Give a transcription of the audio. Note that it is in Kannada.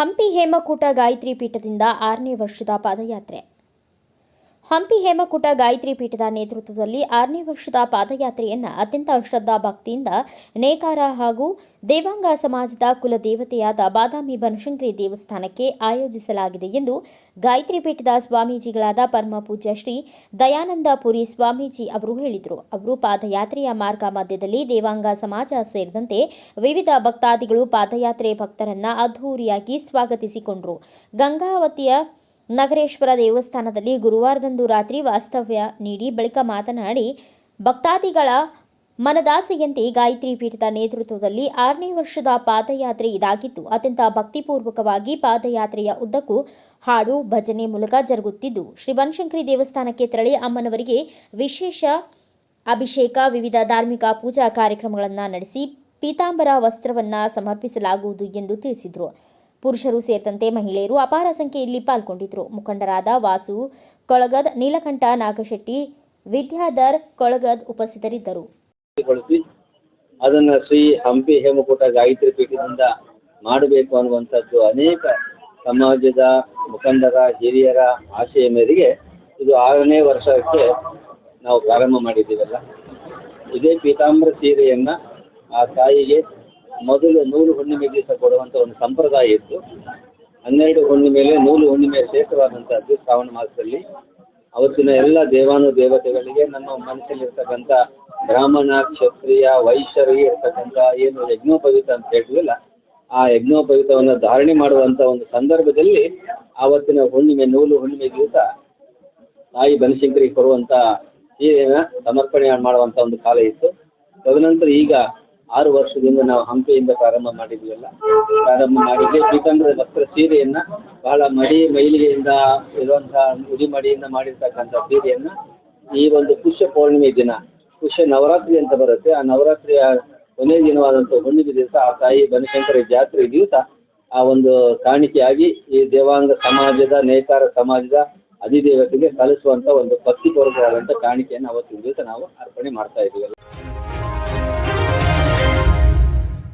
ಹಂಪಿ ಹೇಮಕೂಟ ಗಾಯತ್ರಿ ಪೀಠದಿಂದ ಆರನೇ ವರ್ಷದ ಪಾದಯಾತ್ರೆ. ಹಂಪಿ ಹೇಮಕೂಟ ಗಾಯತ್ರಿ ಪೀಠದ ನೇತೃತ್ವದಲ್ಲಿ ಆರನೇ ವರ್ಷದ ಪಾದಯಾತ್ರೆಯನ್ನ ಅತ್ಯಂತ ಶ್ರದ್ಧಾ ಭಕ್ತಿಯಿಂದ ನೇಕಾರ ಹಾಗೂ ದೇವಾಂಗ ಸಮಾಜದ ಕುಲದೇವತೆಯಾದ ಬಾದಾಮಿ ಬನಶಂಕರಿ ದೇವಸ್ಥಾನಕ್ಕೆ ಆಯೋಜಿಸಲಾಗಿದೆ ಎಂದು ಗಾಯತ್ರಿ ಪೀಠದ ಸ್ವಾಮೀಜಿಗಳಾದ ಪರಮ ಪೂಜ್ಯ ಶ್ರೀ ದಯಾನಂದ ಪುರಿ ಸ್ವಾಮೀಜಿ ಅವರು ಹೇಳಿದರು. ಅವರು ಪಾದಯಾತ್ರೆಯ ಮಾರ್ಗ ಮಧ್ಯದಲ್ಲಿ ದೇವಾಂಗ ಸಮಾಜ ಸೇರಿದಂತೆ ವಿವಿಧ ಭಕ್ತಾದಿಗಳು ಪಾದಯಾತ್ರೆ ಭಕ್ತರನ್ನ ಅದ್ಧೂರಿಯಾಗಿ ಸ್ವಾಗತಿಸಿಕೊಂಡರು. ಗಂಗಾವತಿಯ ನಗರೇಶ್ವರ ದೇವಸ್ಥಾನದಲ್ಲಿ ಗುರುವಾರದಂದು ರಾತ್ರಿ ವಾಸ್ತವ್ಯ ನೀಡಿ ಬಳಿಕ ಮಾತನಾಡಿ, ಭಕ್ತಾದಿಗಳ ಮನದಾಸೆಯಂತೆ ಗಾಯತ್ರಿ ಪೀಠದ ನೇತೃತ್ವದಲ್ಲಿ ಆರನೇ ವರ್ಷದ ಪಾದಯಾತ್ರೆ ಇದಾಗಿತ್ತು. ಅತ್ಯಂತ ಭಕ್ತಿಪೂರ್ವಕವಾಗಿ ಪಾದಯಾತ್ರೆಯ ಉದ್ದಕ್ಕೂ ಹಾಡು, ಭಜನೆ ಮೂಲಕ ಜರುಗುತ್ತಿದ್ದು, ಶ್ರೀ ಬನಶಂಕರಿ ದೇವಸ್ಥಾನಕ್ಕೆ ತೆರಳಿ ಅಮ್ಮನವರಿಗೆ ವಿಶೇಷ ಅಭಿಷೇಕ, ವಿವಿಧ ಧಾರ್ಮಿಕ ಪೂಜಾ ಕಾರ್ಯಕ್ರಮಗಳನ್ನು ನಡೆಸಿ ಪೀತಾಂಬರ ವಸ್ತ್ರವನ್ನು ಸಮರ್ಪಿಸಲಾಗುವುದು ಎಂದು ತಿಳಿಸಿದರು. ಪುರುಷರು ಸೇರಿದಂತೆ ಮಹಿಳೆಯರು ಅಪಾರ ಸಂಖ್ಯೆಯಲ್ಲಿ ಪಾಲ್ಗೊಂಡಿದ್ದರು. ಮುಖಂಡರಾದ ವಾಸು ಕೊಳಗದ್ ನೀಲಕಂಠ ನಾಗಶೆಟ್ಟಿ, ವಿದ್ಯಾಧರ್ ಕೊಳಗದ್ ಉಪಸ್ಥಿತರಿದ್ದರು. ಅದನ್ನು ಶ್ರೀ ಹಂಪಿ ಹೇಮಕೂಟ ಗಾಯತ್ರಿ ಪೀಠದಿಂದ ಮಾಡಬೇಕು ಅನ್ನುವಂಥದ್ದು ಅನೇಕ ಸಮಾಜದ ಮುಖಂಡರ, ಹಿರಿಯರ ಆಶಯ ಮೇರೆಗೆ ಇದು ಆರನೇ ವರ್ಷಕ್ಕೆ ನಾವು ಪ್ರಾರಂಭ ಮಾಡಿದ್ದೀವಲ್ಲ. ಇದೇ ಪೀತಾಂಬರ ಸೀರೆಯನ್ನು ಆ ತಾಯಿಗೆ ಮೊದಲು ನೂಲು ಹುಣ್ಣಿಮೆ ದಿವಸ ಕೊಡುವಂಥ ಒಂದು ಸಂಪ್ರದಾಯ ಇತ್ತು. ಹನ್ನೆರಡು ಹುಣ್ಣಿಮೆಯಲ್ಲಿ ನೂಲು ಹುಣ್ಣಿಮೆ ಶ್ರೇಷ್ಠವಾದಂಥದ್ದು ಶ್ರಾವಣ ಮಾಸದಲ್ಲಿ ಅವತ್ತಿನ ಎಲ್ಲ ದೇವಾನು ದೇವತೆಗಳಿಗೆ ನಮ್ಮ ಮನಸ್ಸಲ್ಲಿರ್ತಕ್ಕಂಥ ಬ್ರಾಹ್ಮಣ, ಕ್ಷತ್ರಿಯ, ವೈಶ್ಯರು ಇರ್ತಕ್ಕಂಥ ಏನು ಯಜ್ಞೋಪವೀತ ಅಂತ ಹೇಳ್ತೀವಲ್ಲ, ಆ ಯಜ್ಞೋಪವಿತವನ್ನು ಧಾರಣೆ ಮಾಡುವಂಥ ಒಂದು ಸಂದರ್ಭದಲ್ಲಿ ಆವತ್ತಿನ ಹುಣ್ಣಿಮೆ ನೂಲು ಹುಣ್ಣಿಮೆ ದಿವಸ ತಾಯಿ ಬನಶಂಕರಿಗೆ ಕೊಡುವಂಥ ಸೀರೆಯನ್ನ ಸಮರ್ಪಣೆ ಮಾಡುವಂಥ ಒಂದು ಕಾಲ ಇತ್ತು. ತದನಂತರ ಈಗ ಆರು ವರ್ಷದಿಂದ ನಾವು ಹಂಪಿಯಿಂದ ಪ್ರಾರಂಭ ಮಾಡಿದ್ವಲ್ಲ. ಪ್ರಾರಂಭ ಮಾಡಿದ್ವಿ. ಪೀತಾಂಬರ ವಸ್ತ್ರ ಸೀರೆಯನ್ನು ಬಹಳ ಮಡಿ ಮೈಲಿಗೆಯಿಂದ ಇರುವಂಥ ಉಡಿ ಮಡಿಯಿಂದ ಮಾಡಿರ್ತಕ್ಕಂಥ ಸೀರೆಯನ್ನು ಈ ಒಂದು ಪುಷ್ಯ ಪೌರ್ಣಿಮೆ ದಿನ, ಪುಷ್ಯ ನವರಾತ್ರಿ ಅಂತ ಬರುತ್ತೆ. ಆ ನವರಾತ್ರಿಯ ಕೊನೆಯ ದಿನವಾದಂಥ ಹುಣ್ಣಿಮೆ ದಿವಸ ಆ ತಾಯಿ ಬನಶಂಕರ ಜಾತ್ರೆ ದಿವಸ ಆ ಒಂದು ಕಾಣಿಕೆಯಾಗಿ ಈ ದೇವಾಂಗ ಸಮಾಜದ, ನೇಕಾರ ಸಮಾಜದ ಅಧಿದೇವತೆಗೆ ಸಲ್ಲಿಸುವಂಥ ಒಂದು ಭಕ್ತಿಪೂರ್ವಕವಾದಂಥ ಕಾಣಿಕೆಯನ್ನು ಅವತ್ತಿನ ದಿವಸ ನಾವು ಅರ್ಪಣೆ ಮಾಡ್ತಾ ಇದ್ದೀವಲ್ಲ.